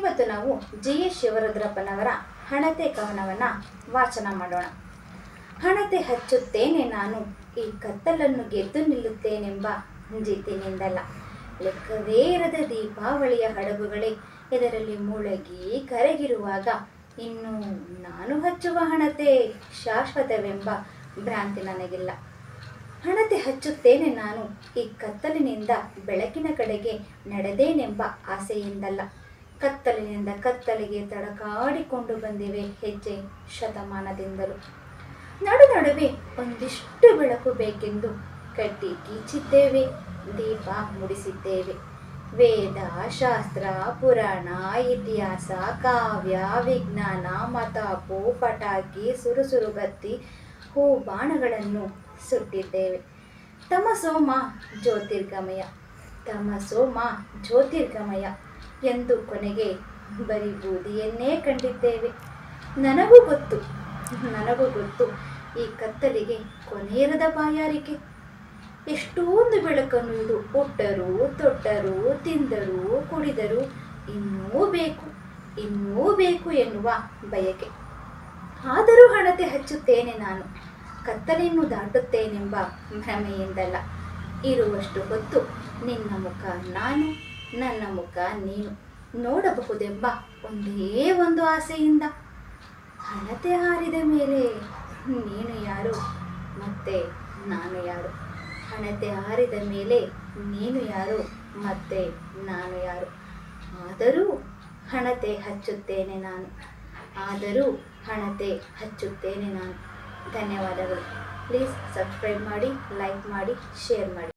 ಇವತ್ತು ನಾವು G S ಶಿವರುದ್ರಪ್ಪನವರ ಹಣತೆ ಕವನವನ್ನು ವಾಚನ ಮಾಡೋಣ. ಹಣತೆ ಹಚ್ಚುತ್ತೇನೆ ನಾನು, ಈ ಕತ್ತಲನ್ನು ಗೆದ್ದು ನಿಲ್ಲುತ್ತೇನೆಂಬ ಜಿತಿನಿಂದಲ್ಲ ಲೆಕ್ಕವೇ ಇರದ ದೀಪಾವಳಿಯ ಹಡಗುಗಳೇ, ಇದರಲ್ಲಿ ಮುಳಗಿ ಕರಗಿರುವಾಗ ಇನ್ನು ನಾನು ಹಚ್ಚುವ ಹಣತೆ ಶಾಶ್ವತವೆಂಬ ಭ್ರಾಂತಿ ನನಗಿಲ್ಲ. ಹಣತೆ ಹಚ್ಚುತ್ತೇನೆ ನಾನು, ಈ ಕತ್ತಲಿನಿಂದ ಬೆಳಕಿನ ಕಡೆಗೆ ನಡೆದೇನೆಂಬ ಆಸೆಯಿಂದಲ್ಲ. ಕತ್ತಲಿನಿಂದ ಕತ್ತಲಿಗೆ ತಡಕಾಡಿಕೊಂಡು ಬಂದಿವೆ ಹೆಜ್ಜೆ ಶತಮಾನದಿಂದಲೂ. ನಡು ನಡುವೆ ಒಂದಿಷ್ಟು ಬೆಳಕು ಬೇಕೆಂದು ಕಟ್ಟಿ ಕೀಚಿದ್ದೇವೆ, ದೀಪ ಮುಡಿಸಿದ್ದೇವೆ. ವೇದ, ಶಾಸ್ತ್ರ, ಪುರಾಣ, ಇತಿಹಾಸ, ಕಾವ್ಯ, ವಿಜ್ಞಾನ ಮತಾಪು ಪಟಾಕಿ ಸುರುಸುರುಗತ್ತಿ ಹೂ ಬಾಣಗಳನ್ನು ಸುಟ್ಟಿದ್ದೇವೆ. ತಮಸೋಮ ಜ್ಯೋತಿರ್ಗಮಯ ತಮಸೋಮ ಜ್ಯೋತಿರ್ಗಮಯ. ಎಂದು ಕೊನೆಗೆ ಬರೀ ಬೂದಿಯನ್ನೇ ಕಂಡಿದ್ದೇವೆ. ನನಗೂ ಗೊತ್ತು ನನಗೂ ಗೊತ್ತು ಈ ಕತ್ತಲಿಗೆ ಕೊನೆಯಿರದ ಬಾಯಾರಿಕೆ. ಎಷ್ಟೊಂದು ಬೆಳಕನ್ನು ಇದು ಒಟ್ಟರು ತೊಟ್ಟರು, ತಿಂದರು, ಕುಡಿದರು ಇನ್ನೂ ಬೇಕು ಇನ್ನೂ ಬೇಕು ಎನ್ನುವ ಬಯಕೆ. ಆದರೂ ಹಣತೆ ಹಚ್ಚುತ್ತೇನೆ ನಾನು ಕತ್ತಲೆಯನ್ನು ದಾಟುತ್ತೇನೆಂಬ ಭ್ರಮೆಯಿಂದಲ್ಲ. ಇರುವಷ್ಟು ಹೊತ್ತು ನಿನ್ನ ಮುಖ ನಾನು ನನ್ನ ಮುಖ ನೀನು ನೋಡಬಹುದೆಂಬ ಒಂದೇ ಒಂದು ಆಸೆಯಿಂದ ಹಣತೆ ಹಾರಿದ ಮೇಲೆ ನೀನು ಯಾರು ಮತ್ತೆ ನಾನು ಯಾರು? ಹಣತೆ ಹಾರಿದ ಮೇಲೆ ನೀನು ಯಾರು ಮತ್ತೆ ನಾನು ಯಾರು? ಆದರೂ ಹಣತೆ ಹಚ್ಚುತ್ತೇನೆ ನಾನು. ಆದರೂ ಹಣತೆ ಹಚ್ಚುತ್ತೇನೆ ನಾನು. ಧನ್ಯವಾದಗಳು. ಪ್ಲೀಸ್ ಸಬ್ಸ್ಕ್ರೈಬ್ ಮಾಡಿ, ಲೈಕ್ ಮಾಡಿ, ಶೇರ್ ಮಾಡಿ.